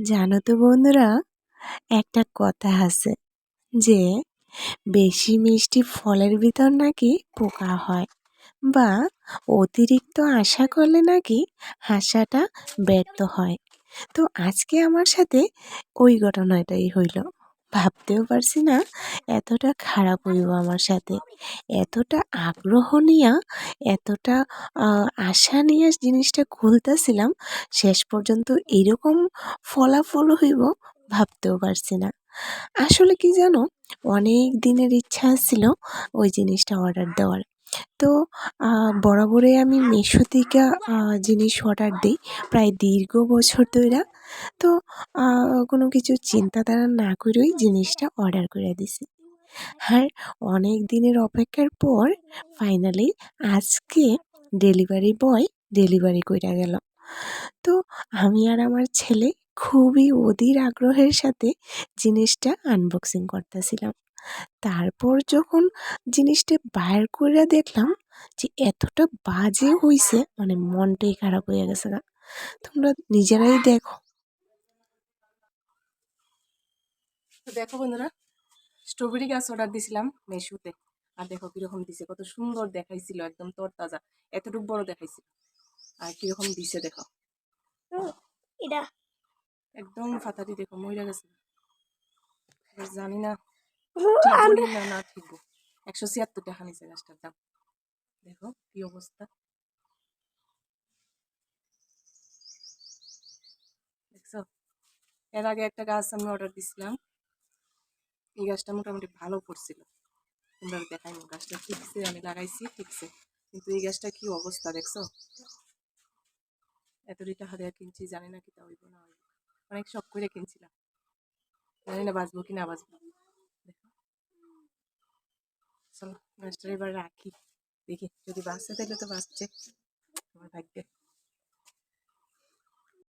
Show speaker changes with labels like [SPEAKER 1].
[SPEAKER 1] জানো তো বন্ধুরা, একটা কথা আছে যে, বেশি মিষ্টি ফলের ভিতর নাকি পোকা হয় বা অতিরিক্ত আশা করলে নাকি হাসাটা ব্যর্থ হয়। তো আজকে আমার সাথে ওই ঘটনাটাই হইল। ভাবতেও পারছি না এতটা খারাপ হইব আমার সাথে। এতটা আগ্রহ নিয়ে, এতটা আশা নিয়ে জিনিসটা খুলতেছিলাম, শেষ পর্যন্ত এরকম ফলাফল হইব ভাবতেও পারছি না। আসলে কি জানো, অনেক দিনের ইচ্ছা ছিল ওই জিনিসটা অর্ডার দেওয়ার। তো আহ, বরাবরই আমি মিশো থেকে জিনিস অর্ডার দিই প্রায় দীর্ঘ বছর ধরে তো কোনো কিছু চিন্তাধারা না করেই জিনিসটা অর্ডার করে দিছি। আর অনেক দিনের অপেক্ষার পর ফাইনালি আজকে ডেলিভারি বয় ডেলিভারি কইরা গেল। তো আমি আর আমার ছেলে খুবই অধীর আগ্রহের সাথে জিনিসটা আনবক্সিং করতেছিলাম। তারপর যখন জিনিসটা বাইর করে দেখলাম যে এতটা বাজে হইছে মানে মনটাই খারাপ হয়ে গেছে গা। তোমরা নিজেরাই দেখো।
[SPEAKER 2] দেখো বন্ধুরা স্ট্রবেরি গাছ অর্ডার দিছিলাম মেশুতে আর দেখো কীরকম দিছে কত সুন্দর দেখাইছিল একদম তরতাজা। এতটুকু বড় দেখাইছিল। আর কীরকম দিছে দেখো।
[SPEAKER 3] এটা।
[SPEAKER 2] একদম ফাতারি দেখো মহিলা গেছে। জানি না না না একশো ছিয়াত্তর টাকা নিছে গাছটার দাম দেখো কি অবস্থা দেখছ এর আগে একটা গাছ আমি অর্ডার দিছিলাম এই গাছটা মোটামুটি ভালো পড়ছিল তোমরা দেখাই গাছটা ঠিকছে আমি লাগাইছি ঠিকছে কিন্তু এই গাছটা কি অবস্থা দেখছ এতটি টাকা দেওয়া কিনছি জানি না কি তা হইব না হইব অনেক শখ করে কিনছিলাম জানি না বাঁচবো কি না বাঁচবো চলো গাছটা এবার রাখি। দেখি যদি বাঁচে তাহলে তো বাঁচছে আমার ভাগ্যে।